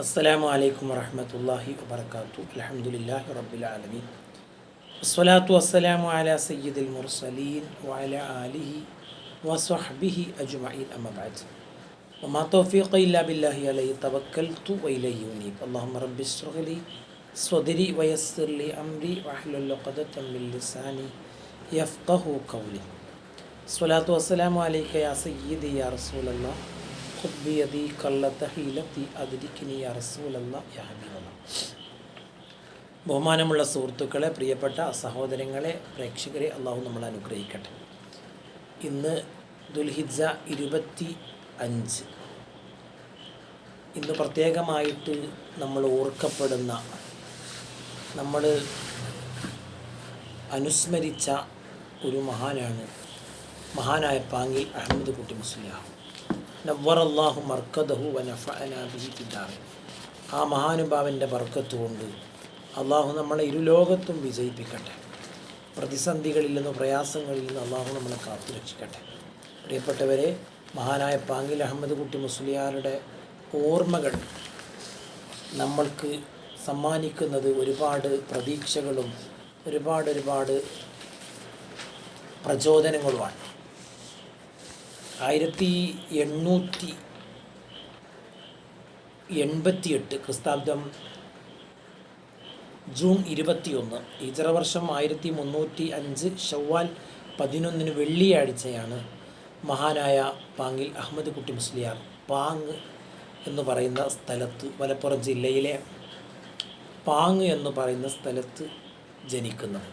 السلام عليكم ورحمة الله وبركاته. الحمد لله رب العالمين. الصلاة والسلام على سيد المرسلين وعلى آله وصحبه أجمعين. أما بعد وما توفيق إلا بالله عليه توكلت وإليه أنيب. اللهم رب اشرح لي صدري ويسر لي أمري واحلل لقدة من لساني يفقه قولي. الصلاة والسلام عليك يا سيدي يا رسول الله. ബഹുമാനമുള്ള സുഹൃത്തുക്കളെ പ്രിയപ്പെട്ട സഹോദരങ്ങളെ പ്രേക്ഷകരെ അള്ളാഹു നമ്മൾ അനുഗ്രഹിക്കട്ടെ. ഇന്ന് ദുൽഹിജ ഇരുപത്തി അഞ്ച് ഇന്ന് പ്രത്യേകമായിട്ട് നമ്മൾ ഓർക്കപ്പെടുന്ന നമ്മൾ അനുസ്മരിച്ച ഒരു മഹാനാണ് മഹാനായ പാങ്കിൽ അഹമ്മദ് കുട്ടി മുസ്ലിയാഹു. നവ്വറല്ലാഹു മർക്കദഹു ആ മഹാനുഭാവന്റെ ബർക്കത്ത് കൊണ്ട് അള്ളാഹു നമ്മളെ ഇരുലോകത്തും വിജയിപ്പിക്കട്ടെ. പ്രതിസന്ധികളിൽ നിന്നും പ്രയാസങ്ങളിൽ നിന്നും അള്ളാഹു നമ്മളെ കാത്തു രക്ഷിക്കട്ടെ. പ്രിയപ്പെട്ടവരെ മഹാനായ പാങ്കിൽ അഹമ്മദ് കുട്ടി മുസ്ലിയാരുടെ ഓർമ്മകൾ നമ്മൾക്ക് സമ്മാനിക്കുന്നത് ഒരുപാട് പ്രതീക്ഷകളും ഒരുപാട് ഒരുപാട് പ്രചോദനങ്ങളുമാണ്. ആയിരത്തി എണ്ണൂറ്റി എൺപത്തിയെട്ട് ക്രിസ്താബ്ദം ജൂൺ ഇരുപത്തിയൊന്ന് ഇതര വർഷം ആയിരത്തി മുന്നൂറ്റി അഞ്ച് ഷവ്വാൽ പതിനൊന്നിന് വെള്ളിയാഴ്ചയാണ് മഹാനായ പാങ്ങിൽ അഹമ്മദ് കുട്ടി മുസ്ലിയാർ പാങ് എന്ന് പറയുന്ന സ്ഥലത്ത് മലപ്പുറം ജില്ലയിലെ പാങ് എന്ന് പറയുന്ന സ്ഥലത്ത് ജനിക്കുന്നത്.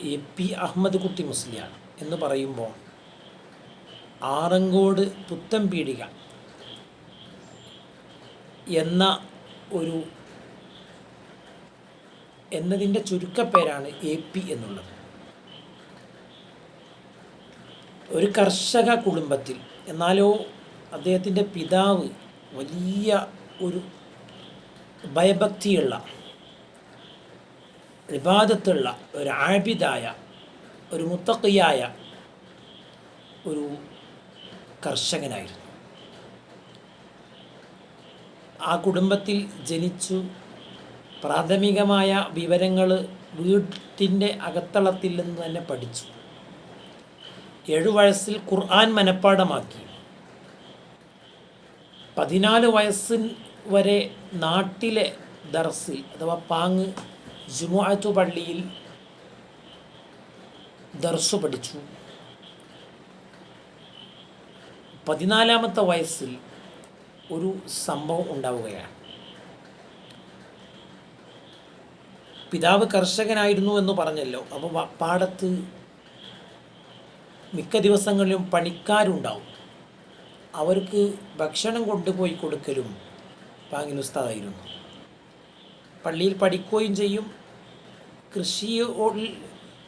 എ പി അഹമ്മദ് കുട്ടി മുസ്ലിയാണ് എന്ന് പറയുമ്പോൾ ആറങ്കോട് പുത്തമ്പീടിക എന്ന ഒരു എന്നതിന്റെ ചുരുക്കപ്പേരാണ് എ പി എന്നുള്ളത്. ഒരു കർഷക കുടുംബത്തിൽ എന്നാലോ അദ്ദേഹത്തിന്റെ പിതാവ് വലിയ ഒരു ഭയഭക്തിയുള്ള വിവാദത്തുള്ള ഒരു ആബിദായ ഒരു മുത്തക്കിയായ ഒരു കർഷകനായിരുന്നു. ആ കുടുംബത്തിൽ ജനിച്ചു. പ്രാഥമികമായ വിവരങ്ങൾ വീട്ടിന്റെ അകത്തളത്തിൽ നിന്ന് തന്നെ പഠിച്ചു. ഏഴു വയസ്സിൽ ഖുർആൻ മനഃപ്പാടമാക്കി പതിനാല് വയസ്സിൻ വരെ നാട്ടിലെ ദർസിൽ അഥവാ പാങ് ജുമുഅത്തു പള്ളിയിൽ ദർസു പഠിച്ചു. പതിനാലാമത്തെ വയസ്സിൽ ഒരു സംഭവം ഉണ്ടാവുകയാണ്. പിതാവ് കർഷകനായിരുന്നു എന്ന് പറഞ്ഞല്ലോ. അപ്പോൾ പാടത്ത് മിക്ക ദിവസങ്ങളിലും പണിക്കാരുണ്ടാവും. അവർക്ക് ഭക്ഷണം കൊണ്ടുപോയി കൊടുക്കലും പാങ്ങിനുസ്താദായിരുന്നു പള്ളിയിൽ പഠിക്കുകയും ചെയ്യും. കൃഷിയോട്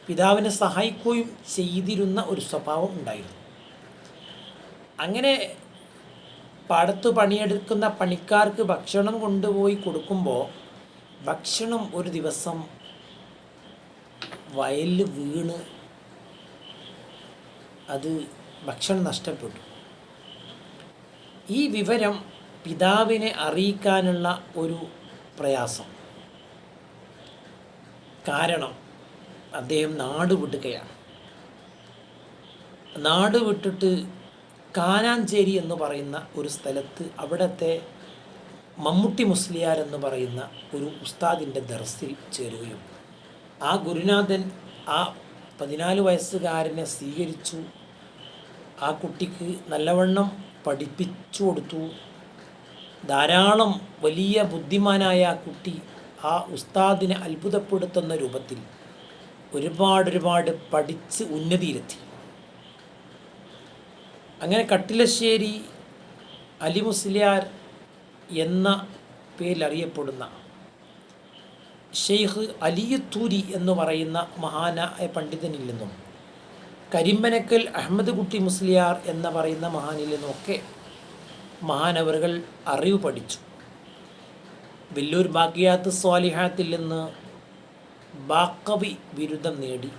പിതാവിനെ സഹായിക്കുകയും ചെയ്തിരുന്ന ഒരു സ്വഭാവം ഉണ്ടായിരുന്നു. അങ്ങനെ പാടത്ത് പണിയെടുക്കുന്ന പണിക്കാർക്ക് ഭക്ഷണം കൊണ്ടുപോയി കൊടുക്കുമ്പോൾ ഭക്ഷണം ഒരു ദിവസം വയലിൽ വീണ് അത് ഭക്ഷണം നഷ്ടപ്പെട്ടു. ഈ വിവരം പിതാവിനെ അറിയിക്കാനുള്ള ഒരു പ്രയാസം. കാരണം അദ്ദേഹം നാട് വിടുകയാണ്. നാട് വിട്ടിട്ട് കാനാഞ്ചേരി എന്ന് പറയുന്ന ഒരു സ്ഥലത്ത് അവിടത്തെ മമ്മൂട്ടി മുസ്ലിയാർ എന്ന് പറയുന്ന ഒരു ഉസ്താദിന്റെ ദർസിൽ ചേരുകയും ആ ഗുരുനാഥൻ ആ പതിനാല് വയസ്സുകാരനെ സ്വീകരിച്ചു. ആ കുട്ടിക്ക് നല്ലവണ്ണം പഠിപ്പിച്ചു കൊടുത്തു. ധാരാളം വലിയ ബുദ്ധിമാനായ ആ കുട്ടി ആ ഉസ്താദിനെ അത്ഭുതപ്പെടുത്തുന്ന രൂപത്തിൽ ഒരുപാട് ഒരുപാട് പഠിച്ച് ഉന്നതിയിലെത്തി. അങ്ങനെ കട്ടിലശ്ശേരി അലി മുസ്ലിയാർ എന്ന പേരിലറിയപ്പെടുന്ന ഷെയ്ഖ് അലിയത്തൂരി എന്ന് പറയുന്ന മഹാനായ പണ്ഡിതനിൽ നിന്നും കരിമ്പനക്കൽ അഹമ്മദ് കുട്ടി മുസ്ലിയാർ എന്ന് പറയുന്ന മഹാനിൽ നിന്നുമൊക്കെ മഹാനവറുകൾ അറിവ് പഠിച്ചു. വെല്ലൂർ ബാക്കിയാത്ത് സ്വാലിഹാത്തിൽ നിന്ന് ബാക്കവി ബിരുദം നേടി.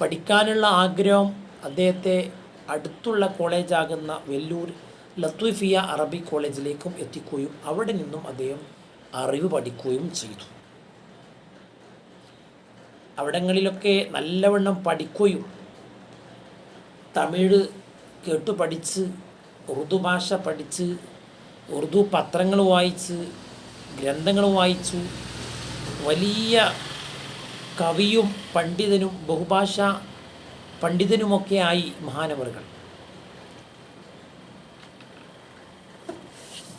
പഠിക്കാനുള്ള ആഗ്രഹം അദ്ദേഹത്തെ അടുത്തുള്ള കോളേജാകുന്ന വെല്ലൂർ ലത്വഫിയ അറബി കോളേജിലേക്കും എത്തിക്കുകയും അവിടെ നിന്നും അദ്ദേഹം അറിവ് പഠിക്കുകയും ചെയ്തു. അവിടങ്ങളിലൊക്കെ നല്ലവണ്ണം പഠിക്കുകയും തമിഴ് കേട്ടു പഠിച്ച് ഉറുദു ഭാഷ പഠിച്ച് ഉറുദു പത്രങ്ങൾ വായിച്ച് ഗ്രന്ഥങ്ങൾ വായിച്ചു. വലിയ കവിയും പണ്ഡിതനും ബഹുഭാഷ പണ്ഡിതനുമൊക്കെയായി മഹാനവറുകൾ.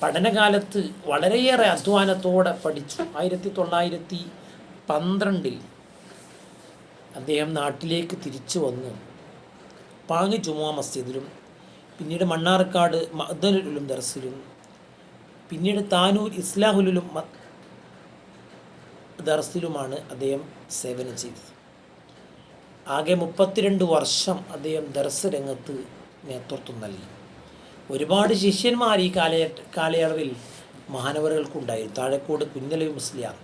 പഠനകാലത്ത് വളരെയേറെ അധ്വാനത്തോടെ പഠിച്ചു. ആയിരത്തി തൊള്ളായിരത്തി പന്ത്രണ്ടിൽ അദ്ദേഹം നാട്ടിലേക്ക് തിരിച്ചു വന്നു. പാങ്ങി ജുമാ മസ്ജിദിലും പിന്നീട് മണ്ണാർക്കാട് മദനുലും ദർസിലും പിന്നീട് താനൂർ ഇസ്ലാഹുലും ദർസിലുമാണ് അദ്ദേഹം സേവനം ചെയ്തത്. ആകെ മുപ്പത്തിരണ്ട് വർഷം അദ്ദേഹം ദർസ് രംഗത്ത് നേതൃത്വം നൽകി. ഒരുപാട് ശിഷ്യന്മാർ ഈ കാലയ കാലയളവിൽ മഹാനവറുകൾക്കുണ്ടായിരുന്നു. താഴെക്കോട് കുഞ്ഞലവി മുസ്ലിയാർ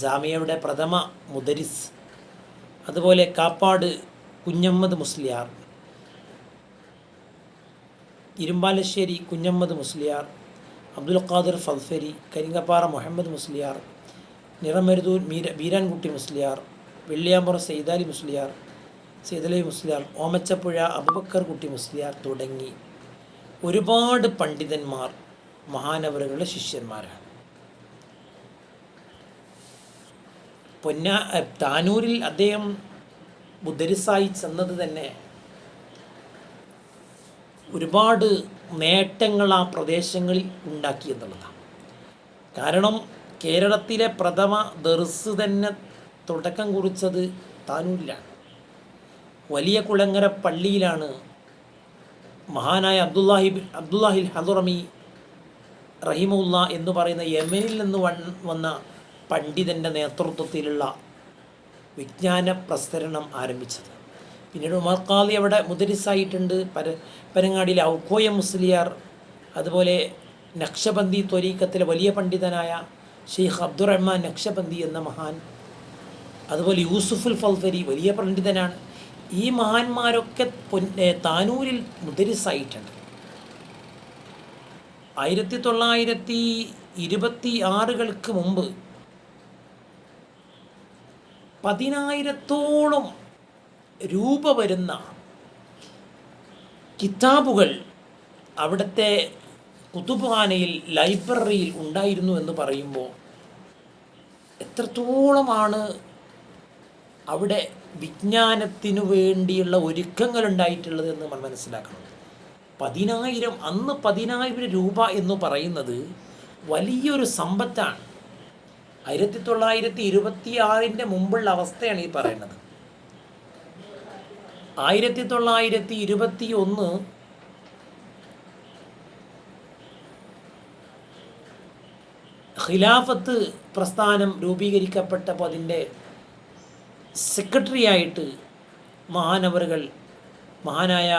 ജാമിയയുടെ പ്രഥമ മുദരിസ് അതുപോലെ കാപ്പാട് കുഞ്ഞമ്മദ് മുസ്ലിയാർ ഇരുമ്പാലശ്ശേരി കുഞ്ഞമ്മദ് മുസ്ലിയാർ അബ്ദുൽ ഖാദിർ ഫൽഫരി കരിങ്ങപ്പാറ മുഹമ്മദ് മുസ്ലിയാർ നിറമരുതൂർ മീര ബീരാൻകുട്ടി മുസ്ലിയാർ വെള്ളിയാമ്പുറം സെയ്താലി മുസ്ലിയാർ സെയ്തലി മുസ്ലിയാർ ഓമച്ചപ്പുഴ അബുബക്കർ കുട്ടി മുസ്ലിയാർ തുടങ്ങി ഒരുപാട് പണ്ഡിതന്മാർ മഹാനവറുകളുടെ ശിഷ്യന്മാരാണ്. പൊന്ന താനൂരിൽ അദ്ദേഹം ബുദ്ധരിസായി ചെന്നത് തന്നെ ഒരുപാട് നേട്ടങ്ങൾ ആ പ്രദേശങ്ങളിൽ ഉണ്ടാക്കി എന്നുള്ളതാണ്. കാരണം കേരളത്തിലെ പ്രഥമ ദർസ് തന്നെ തുടക്കം കുറിച്ചത് താനൂരിലാണ്. വലിയ കുളങ്ങര പള്ളിയിലാണ് മഹാനായ അബ്ദുല്ലാഹി അബ്ദുല്ലാഹിൽ ഹദുറമി റഹിമുല്ല എന്ന് പറയുന്ന യമനിൽ നിന്ന് വന്ന പണ്ഡിതന്റെ നേതൃത്വത്തിലുള്ള വിജ്ഞാന പ്രസരണം ആരംഭിച്ചത്. പിന്നീട് ഉമർ ഖാദി അവിടെ മുദരിസായിട്ടുണ്ട്. പര പരങ്ങാടിയിലെ ഔക്കോയ മുസ്ലിയാർ അതുപോലെ നക്ഷബന്ദി ത്വരീക്കത്തിലെ വലിയ പണ്ഡിതനായ ഷെയ്ഖ് അബ്ദുറഹ്മാൻ നക്ഷബന്ദി എന്ന മഹാൻ അതുപോലെ യൂസുഫുൽ ഫൽഫരി വലിയ പണ്ഡിതനാണ്. ഈ മഹാന്മാരൊക്കെ താനൂരിൽ മുദരിസായിട്ടുണ്ട്. ആയിരത്തി തൊള്ളായിരത്തി ഇരുപത്തി ആറുകൾക്ക് മുമ്പ് പതിനായിരത്തോളം രൂപ വരുന്ന കിതാബുകൾ അവിടുത്തെ കുതുബാനയിൽ ലൈബ്രറിയിൽ ഉണ്ടായിരുന്നു എന്ന് പറയുമ്പോൾ എത്രത്തോളമാണ് അവിടെ വിജ്ഞാനത്തിനു വേണ്ടിയുള്ള ഒരുക്കങ്ങൾ ഉണ്ടായിട്ടുള്ളത് എന്ന് നമ്മൾ മനസ്സിലാക്കണം. പതിനായിരം അന്ന് പതിനായിരം രൂപ എന്ന് പറയുന്നത് വലിയൊരു സമ്പത്താണ്. ആയിരത്തി തൊള്ളായിരത്തി ഇരുപത്തി ആറിന്റെ മുമ്പുള്ള അവസ്ഥയാണ് ഈ പറയുന്നത്. ആയിരത്തി തൊള്ളായിരത്തി ഇരുപത്തി ഒന്ന് ഖിലാഫത്ത് പ്രസ്ഥാനം രൂപീകരിക്കപ്പെട്ടപ്പോൾ അതിന്റെ സെക്രട്ടറിയായിട്ട് മഹാനവറുകൾ മഹാനായ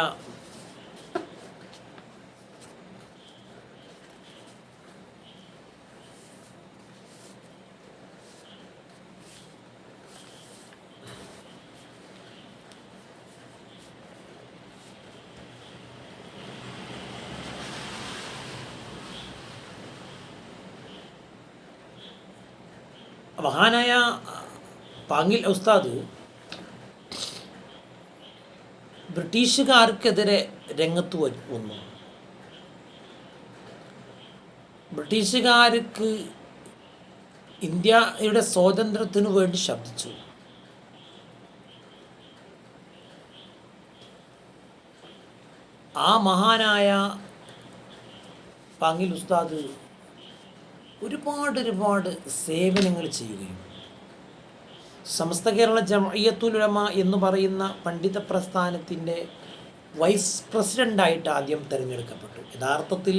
മഹാനായ പാങ്ങിൽ ഉസ്താദ് ബ്രിട്ടീഷുകാർക്കെതിരെ രംഗത്ത് വന്നു. ബ്രിട്ടീഷുകാർക്ക് ഇന്ത്യയുടെ സ്വാതന്ത്ര്യത്തിനു വേണ്ടി ശബ്ദിച്ചു. ആ മഹാനായ പാങ്ങിൽ ഉസ്താദ് ഒരുപാട് ഒരുപാട് സേവനങ്ങൾ ചെയ്യുകയും സമസ്ത കേരള ജമയത്തുലമ എന്ന് പറയുന്ന പണ്ഡിത പ്രസ്ഥാനത്തിന്റെ വൈസ് പ്രസിഡന്റായിട്ട് ആദ്യം തിരഞ്ഞെടുക്കപ്പെട്ടു. യഥാർത്ഥത്തിൽ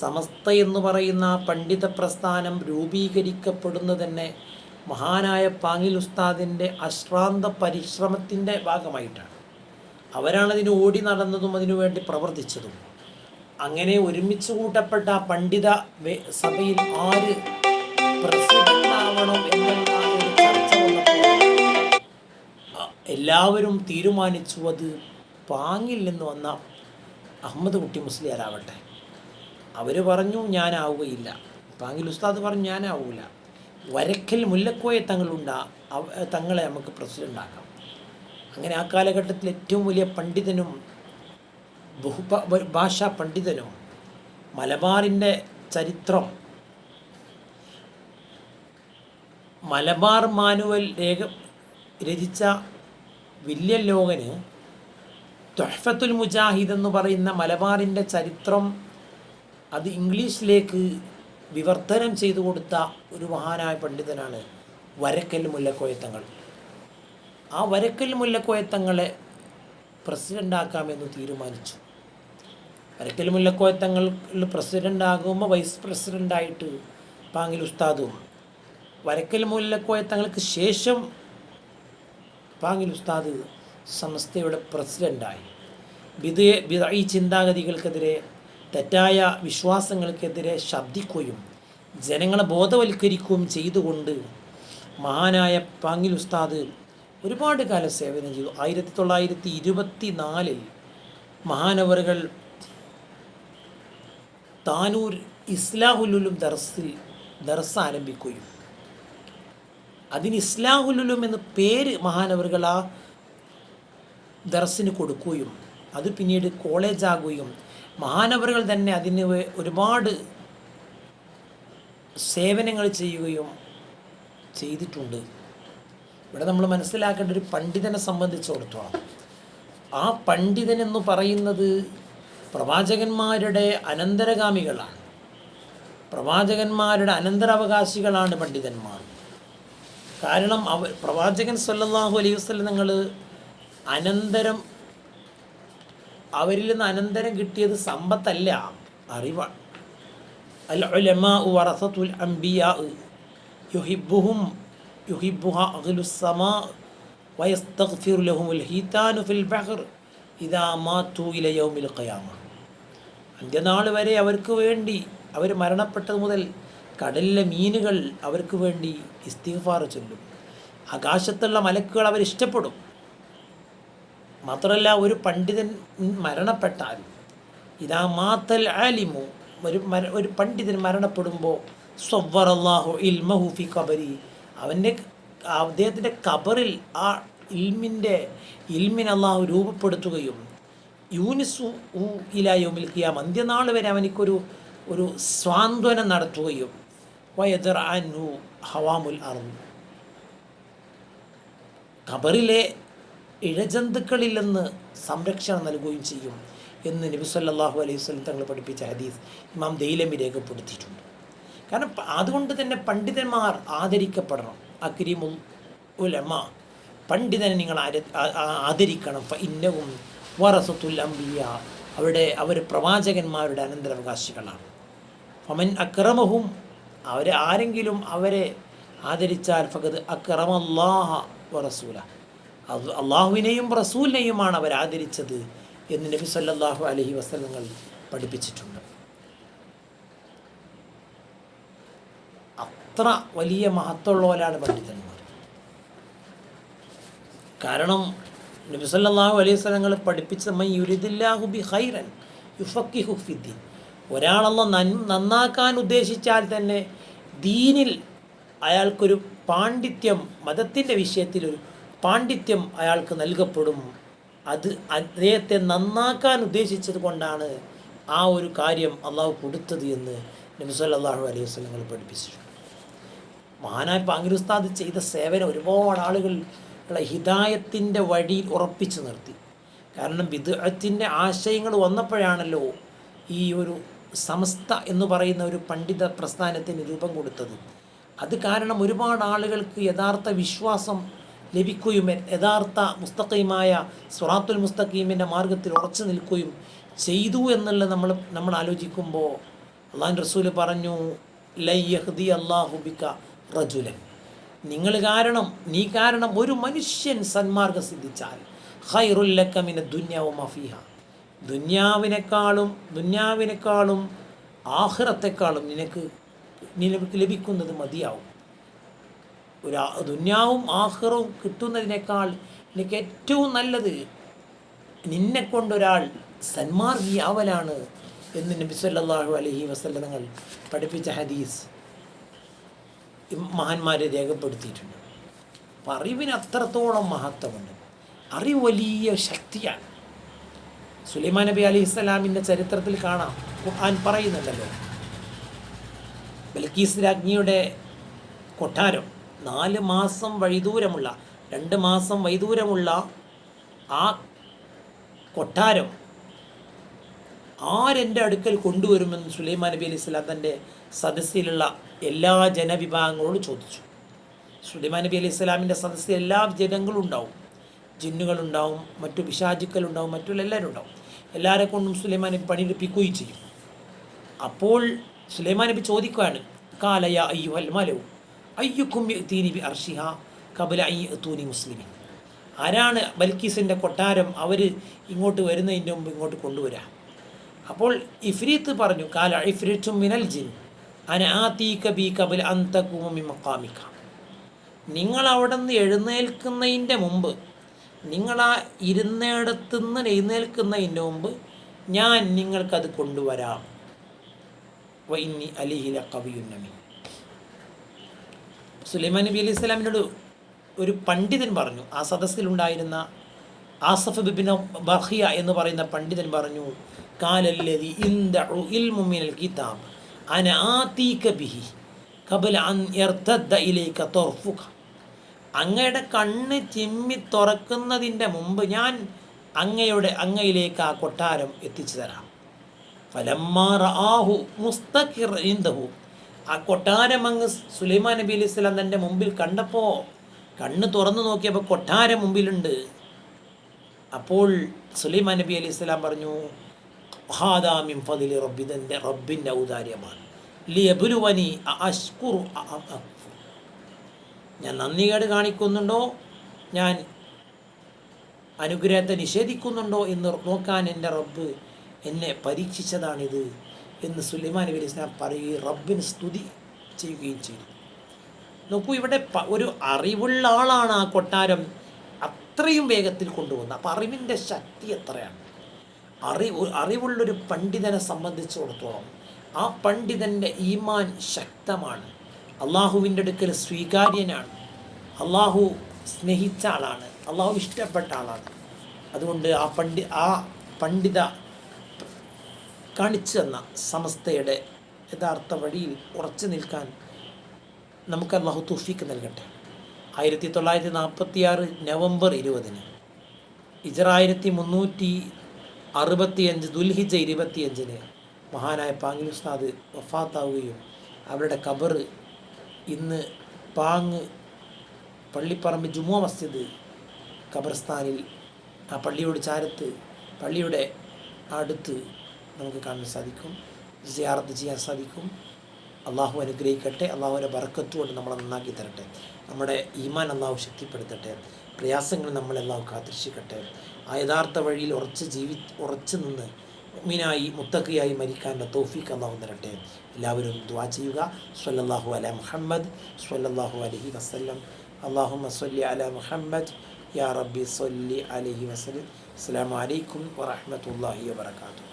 സമസ്ത എന്ന് പറയുന്ന പണ്ഡിത പ്രസ്ഥാനം രൂപീകരിക്കപ്പെടുന്നത് തന്നെ മഹാനായ പാങ്ങിൽ ഉസ്താദിന്റെ അശ്രാന്ത പരിശ്രമത്തിന്റെ ഭാഗമായിട്ടാണ്. അവരാണതിന് ഓടി നടന്നതും അതിനുവേണ്ടി പ്രവർത്തിച്ചതും. അങ്ങനെ ഒരുമിച്ച് കൂട്ടപ്പെട്ട പണ്ഡിത സഭയിൽ ആര് പ്രസിഡന്റാവണം ചർച്ച എല്ലാവരും തീരുമാനിച്ചു അത് പാങ്ങിൽ നിന്ന് വന്ന അഹമ്മദ് കുട്ടി മുസ്ലിയാരാവട്ടെ. അവർ പറഞ്ഞു ഞാനാവുകയില്ല. പാങ്ങിൽ ഉസ്താദ് പറഞ്ഞു ഞാനാവൂല. വരക്കൽ മുല്ലക്കോയ തങ്ങളുണ്ടാ തങ്ങളെ നമുക്ക് പ്രസിഡന്റ് ആക്കാം അങ്ങനെ ആ കാലഘട്ടത്തിൽ ഏറ്റവും വലിയ പണ്ഡിതനും ബഹുഭ ഭാഷാ പണ്ഡിതനും മലബാറിന്റെ ചരിത്രം മലബാർ മാനുവൽ രേഖ രചിച്ച വില്യം ലോകന് തൊഹഫത്തുൽ മുജാഹിദ് എന്ന് പറയുന്ന മലബാറിന്റെ ചരിത്രം അത് ഇംഗ്ലീഷിലേക്ക് വിവർത്തനം ചെയ്തു കൊടുത്ത ഒരു മഹാനായ പണ്ഡിതനാണ് വരക്കൽ മുല്ലക്കോയത്തങ്ങൾ. ആ വരക്കൽ മുല്ലക്കോയത്തങ്ങളെ പ്രസിഡന്റാക്കാമെന്ന് തീരുമാനിച്ചു. വരക്കൽ മുല്ലക്കോയത്തങ്ങൾ പ്രസിഡന്റ് ആകുമ്പോൾ വൈസ് പ്രസിഡന്റായിട്ട് പാങ്ങിൽ ഉസ്താദും വരക്കൽ മുല്ലക്കോയ തങ്ങൾക്ക് ശേഷം പാങ്ങിൽ ഉസ്താദ് സംസ്ഥയുടെ പ്രസിഡന്റായി വിധയ വിധ ഈ ചിന്താഗതികൾക്കെതിരെ തെറ്റായ വിശ്വാസങ്ങൾക്കെതിരെ ശബ്ദിക്കുകയും ജനങ്ങളെ ബോധവൽക്കരിക്കുകയും ചെയ്തുകൊണ്ട് മഹാനായ പാങ്ങിൽ ഉസ്താദ് ഒരുപാട് കാലം സേവനം ചെയ്തു. ആയിരത്തി തൊള്ളായിരത്തി ഇരുപത്തി നാലിൽ മഹാനവറുകൾ താനൂർ ഇസ്ലാഹുലുലും ദർസിൽ ദർസ് ആരംഭിക്കുകയും. അതിന് ഇസ്ലാഹുലുലും എന്ന പേര് മഹാനവറുകൾ ആ ദർസിന് കൊടുക്കുകയും അത് പിന്നീട് കോളേജാകുകയും മഹാനവറുകൾ തന്നെ അതിന് ഒരുപാട് സേവനങ്ങൾ ചെയ്യുകയും ചെയ്തിട്ടുണ്ട്. ഇവിടെ നമ്മൾ മനസ്സിലാക്കേണ്ട ഒരു പണ്ഡിതനെ സംബന്ധിച്ചിടത്തോളം ആ പണ്ഡിതനെന്ന് പറയുന്നത് പ്രവാചകന്മാരുടെ അനന്തരഗാമികളാണ്. പ്രവാചകന്മാരുടെ അനന്തരാവകാശികളാണ് പണ്ഡിതന്മാർ. കാരണം അവ പ്രവാചകൻ സല്ലല്ലാഹു അലൈഹി വസല്ലം നിങ്ങൾ അനന്തരം അവരിൽ നിന്ന് അനന്തരം കിട്ടിയത് സമ്പത്തല്ല അറിവാണ്. അൽ ഉലമാ വറസത്തുൽ അംബിയാ യുഹിബ്ബുഹും യുഹിബ്ബുഹ അഹ്ലുസ്സമാ വയസ്തഗ്ഫിറു ലഹുമുൽ ഹീതാനു ഫിൽ ബഹർ ഇദാ മാതു ഇല യൗമിൽ കയാമ അന്ത്യനാൾ വരെ അവർക്ക് വേണ്ടി അവർ മരണപ്പെട്ടത് മുതൽ കടലിലെ മീനുകൾ അവർക്ക് വേണ്ടി ഇസ്തിഗ്ഫാർ ചൊല്ലും. ആകാശത്തുള്ള മലക്കുകൾ അവർ ഇഷ്ടപ്പെടും. മാത്രമല്ല ഒരു പണ്ഡിതൻ മരണപ്പെട്ടാൽ ഇതാ മാത്തൽ ആലിമു ഒരു മര ഒരു പണ്ഡിതൻ മരണപ്പെടുമ്പോൾ സ്വവറല്ലാഹു ഇൽമഹു ഫി കബരി അവന്റെ അദ്ദേഹത്തിന്റെ കബറിൽ ആ ഇൽമിന്റെ ഇൽമിൻ രൂപപ്പെടുത്തുകയും യൂനിസു ഇലായോമിൽ കിയാം അന്ത്യനാൾ വരെ അവനിക്കൊരു ഒരു സ്വാന്തനം നടത്തുകയും വയദർ അൻഹു ഹവാമുൽ അറും ഖബറിലെ ഇഴജന്തുക്കളിൽ നിന്ന് സംരക്ഷണം നൽകുകയും ചെയ്യും എന്ന് നബി സല്ലാഹു അലൈഹി വസല്ലം തങ്ങൾ പഠിപ്പിച്ച ഹദീസ് ഇമാം ദൈലമി രേഖപ്പെടുത്തിയിട്ടുണ്ട്. കാരണം അതുകൊണ്ട് തന്നെ പണ്ഡിതന്മാർ ആദരിക്കപ്പെടണം. അക്രിമുൽ ഉലമ പണ്ഡിതനെ നിങ്ങൾ ആദരിക്കണം. ഇന്നവും വറസത്തുൽ അംബിയ. അവിടെ അവർ പ്രവാചകന്മാരുടെ അനന്തരാവകാശികളാണ്. ഫമൻ അക്രമഹും അവരെ ആരെങ്കിലും അവരെ ആദരിച്ചാൽ ഫഖദ് അക്രമല്ലാഹ വറസൂല. അള്ളാഹുവിനെയും റസൂലിനെയുമാണ് അവർ ആദരിച്ചത് എന്ന് നബി സല്ലാഹു അലഹി വസ്ലങ്ങൾ പഠിപ്പിച്ചിട്ടുണ്ട്. അത്ര വലിയ മഹത്വമുള്ളവരാണ് പണ്ഡിതന്മാർ. കാരണം നബി സല്ലല്ലാഹു അലൈഹി സ്വലങ്ങൾ പഠിപ്പിച്ച മൈ യുരിദില്ലാഹു ബി ഹൈറൻ യുഫക്കിഹു ഹുഫിദ്ദീൻ ഒരാളല്ല നൻ നന്നാക്കാൻ ഉദ്ദേശിച്ചാൽ തന്നെ ദീനിൽ അയാൾക്കൊരു പാണ്ഡിത്യം മതത്തിന്റെ വിഷയത്തിൽ ഒരു പാണ്ഡിത്യം അയാൾക്ക് നൽകപ്പെടും. അത് അദ്ദേഹത്തെ നന്നാക്കാൻ ഉദ്ദേശിച്ചത് കൊണ്ടാണ് ആ ഒരു കാര്യം അള്ളാഹു കൊടുത്തത് എന്ന് നബി സല്ലല്ലാഹു അലൈഹി വസ്ലങ്ങൾ പഠിപ്പിച്ചിട്ടുണ്ട്. മഹാനായ പാങ്കിരുസ്താദ് ചെയ്ത സേവനം ഒരുപാട് ആളുകളുടെ ഹിദായത്തിന്റെ വഴിയിൽ ഉറപ്പിച്ചു നിർത്തി. കാരണം വിദഗ്ധത്തിന്റെ ആശയങ്ങൾ വന്നപ്പോഴാണല്ലോ ഈ ഒരു സമസ്ത എന്ന് പറയുന്ന ഒരു പണ്ഡിത പ്രസ്ഥാനത്തിന് രൂപം കൊടുത്തത്. അത് കാരണം ഒരുപാട് ആളുകൾക്ക് യഥാർത്ഥ വിശ്വാസം ലഭിക്കുകയും യഥാർത്ഥ മുസ്തഖീമായ സ്വറാത്തുൽ മുസ്തഖീമിന്റെ മാർഗത്തിൽ ഉറച്ചു നിൽക്കുകയും ചെയ്തു എന്നുള്ള നമ്മൾ നമ്മൾ ആലോചിക്കുമ്പോൾ അള്ളാഹു റസൂൽ പറഞ്ഞു ലൈ യഹ്ദി അള്ളാഹുബിക്ക റജുലൻ. നിങ്ങൾ കാരണം നീ കാരണം ഒരു മനുഷ്യൻ സന്മാർഗം സിദ്ധിച്ചാൽ. ഹൈറുല്ലക്കമിന് ദുന്യാവും മഫീഹ ദുന്യാവിനേക്കാളും ദുന്യാവിനേക്കാളും ആഹ്റത്തെക്കാളും നിനക്ക് നിനക്ക് ലഭിക്കുന്നത് മതിയാവും. ഒരു ദുന്യാവും ആഹ്റവും കിട്ടുന്നതിനേക്കാൾ നിനക്ക് ഏറ്റവും നല്ലത് നിന്നെ കൊണ്ടൊരാൾ സന്മാർഗിയാവലാണ് എന്ന് നബി സല്ലല്ലാഹു അലൈഹി വസല്ലം പഠിപ്പിച്ച ഹദീസ്. മഹാന്മാരെ രേഖപ്പെടുത്തിയിട്ടുണ്ട്. അപ്പം അറിവിന് അത്രത്തോളം മഹത്വമുണ്ട്. അറിവ് വലിയ ശക്തിയാണ്. സുലൈമാൻ നബി അലി ഇസ്ലാമിന്റെ ചരിത്രത്തിൽ കാണാം. ഖുർആൻ പറയുന്നുണ്ടല്ലോ. ബൽക്കീസ് രാജ്ഞിയുടെ കൊട്ടാരം നാല് മാസം വഴിദൂരമുള്ള രണ്ട് മാസം വൈദൂരമുള്ള ആ കൊട്ടാരം ആരെന്റെ അടുക്കൽ കൊണ്ടുവരുമെന്ന് സുലൈമാൻ നബി അലി ഇസ്ലാം തന്റെ സദസ്സിലുള്ള എല്ലാ ജനവിഭാഗങ്ങളോടും ചോദിച്ചു. സുലൈമാൻ നബി അലൈഹി ഇസ്ലാമിന്റെ സദസ്സിൽ എല്ലാ ജനങ്ങളും ഉണ്ടാവും. ജിന്നുകളുണ്ടാവും മറ്റു പിശാചുക്കളുണ്ടാവും മറ്റുള്ള എല്ലാവരും ഉണ്ടാവും. എല്ലാവരെ കൊണ്ടും സുലൈമാൻ നബി പണിയെടുപ്പിക്കുകയും ചെയ്യും. അപ്പോൾ സുലൈമാൻ നബി ചോദിക്കുകയാണ് കാലയ അയ്യു അൽ മലവും അയ്യുക്കും തീനി ബി അർഷിഹ കബല അയ്യ തൂനി മുസ്ലിമി ആരാണ് ബൽക്കീസിന്റെ കൊട്ടാരം അവർ ഇങ്ങോട്ട് വരുന്നതിന്റെ മുമ്പ് ഇങ്ങോട്ട് കൊണ്ടുവരാം? അപ്പോൾ ഇഫ്രീത്ത് പറഞ്ഞു കാല ഇഫ്രീറ്റും മിനൽ ജിൻ. അന ആതീക ബി കബൽ അന്തകുമി മക്കാമിക്ക നിങ്ങൾ അവിടെ നിന്ന് എഴുന്നേൽക്കുന്നതിന്റെ മുമ്പ് നിങ്ങൾ ആ ഇരുന്നിടത്തുനിന്ന് എഴുന്നേൽക്കുന്നതിന്റെ മുമ്പ് ഞാൻ നിങ്ങൾക്കത് കൊണ്ടുവരാം. വൈന്നി അലിഹില കവിയുന്നമി സുലൈമാൻ നബി അലൈഹി സ്വലാമിനോട് ഒരു പണ്ഡിതൻ പറഞ്ഞു. ആ സദസ്സിലുണ്ടായിരുന്ന ആസഫ് ബിബിൻ ബഹിയ എന്ന് പറയുന്ന പണ്ഡിതൻ പറഞ്ഞു കാലല്ലതി ഇൻദഉ ഇൽ മുമ്മിനൽ കിതാബ്. അന ആതീക ബിഹി കബല അൻ യർതദ്ദ ഇലൈക തർഫുക. അങ്ങയുടെ കണ്ണ് ചിമ്മി തുറക്കുന്നതിന്റെ മുമ്പ് ഞാൻ അങ്ങയുടെ അങ്ങയിലേക്ക് ആ കൊട്ടാരം എത്തിച്ചു തരാം. ഫലമ്മാഹു മുസ്തഖിർ ഇന്ദഹു. ആ കൊട്ടാരം അങ്ങ് സുലൈമാൻ നബി അലൈഹി സ്വലാം തന്റെ മുമ്പിൽ കണ്ടപ്പോൾ കണ്ണ് തുറന്നു നോക്കിയപ്പോൾ കൊട്ടാരം മുമ്പിലുണ്ട്. അപ്പോൾ സുലൈമാൻ നബി അലൈഹി സ്വലാം പറഞ്ഞു ഹാദാമിം ഫതിലി റബ്ബി ഇതെന്റെ റബ്ബിന്റെ ഔദാര്യമാണ്. ലിയബുലുവനി അഷ്കുറു ഞാൻ നന്ദികേട് കാണിക്കുന്നുണ്ടോ? ഞാൻ അനുഗ്രഹത്തെ നിഷേധിക്കുന്നുണ്ടോ എന്ന് നോക്കാൻ എന്റെ റബ്ബ് എന്നെ പരീക്ഷിച്ചതാണിത് എന്ന് സുലൈമാൻ നബി സ്വലാം പറയുകയും റബ്ബിന് സ്തുതി ചെയ്യുകയും ചെയ്തു. നോക്കൂ ഇവിടെ ഒരു അറിവുള്ള ആളാണ് ആ കൊട്ടാരം അത്രയും വേഗത്തിൽ കൊണ്ടുവന്നത്. അപ്പം അറിവിന്റെ ശക്തി എത്രയാണ്? അറിവ് അറിവുള്ളൊരു പണ്ഡിതനെ സംബന്ധിച്ചിടത്തോളം ആ പണ്ഡിതന്റെ ഈമാൻ ശക്തമാണ്. അള്ളാഹുവിന്റെ അടുക്കൽ സ്വീകാര്യനാണ്. അള്ളാഹു സ്നേഹിച്ച ആളാണ്. അള്ളാഹു ഇഷ്ടപ്പെട്ട ആളാണ്. അതുകൊണ്ട് ആ പണ്ഡി ആ പണ്ഡിത കാണിച്ചു തന്ന സമസ്തയുടെ യഥാർത്ഥ വഴിയിൽ ഉറച്ചു നിൽക്കാൻ നമുക്ക് അള്ളാഹു തുഫീക്ക് നൽകട്ടെ. ആയിരത്തി തൊള്ളായിരത്തി നാൽപ്പത്തി ആറ് നവംബർ ഇരുപതിന് ഇജറായിരത്തി മുന്നൂറ്റി അറുപത്തിയഞ്ച് ദുൽഹിജ ഇരുപത്തിയഞ്ചിന് മഹാനായ പാങ്ങിൽ ഉസ്താദ് വഫാത്താവുകയും അവരുടെ കബർ ഇന്ന് പാങ് പള്ളിപ്പറമ്പ് ജുമോ മസ്ജിദ് ഖബർസ്ഥാനിൽ ആ പള്ളിയോട് ചാരത്ത് പള്ളിയുടെ അടുത്ത് നമുക്ക് കാണാൻ സാധിക്കും സിയാറത്ത് ചെയ്യാൻ സാധിക്കും. അള്ളാഹു അനുഗ്രഹിക്കട്ടെ അള്ളാഹുവിന്റെ ബർക്കത്ത് കൊണ്ട് നമ്മളെ നന്നാക്കി തരട്ടെ നമ്മുടെ ഈമാൻ അള്ളാഹു ശക്തിപ്പെടുത്തട്ടെ. പ്രയാസങ്ങൾ നമ്മളെല്ലാം കാത്തിരക്ഷിക്കട്ടെ ആ യഥാർത്ഥ വഴിയിൽ ഉറച്ച് ജീവി ഉറച്ചു നിന്ന് മുഅ്മിനായി മുത്തക്കിയായി മരിക്കാനുള്ള തൗഫീഖ് അള്ളാഹു തരട്ടെ. എല്ലാവരും ദ്വാ ചെയ്യുക. സ്വല്ലല്ലാഹു അല മുഹമ്മദ് സ്വല്ലല്ലാഹു അലൈഹി വസല്ലം. അള്ളാഹുമ്മ സ്വല്ലി അല മുഹമ്മദ്. യാ റബ്ബി സ്വല്ലി അലൈഹി വസല്ലം. അസ്സലാമു അലൈക്കും വറഹ്മത്തുള്ളാഹി വബറകാതുഹു.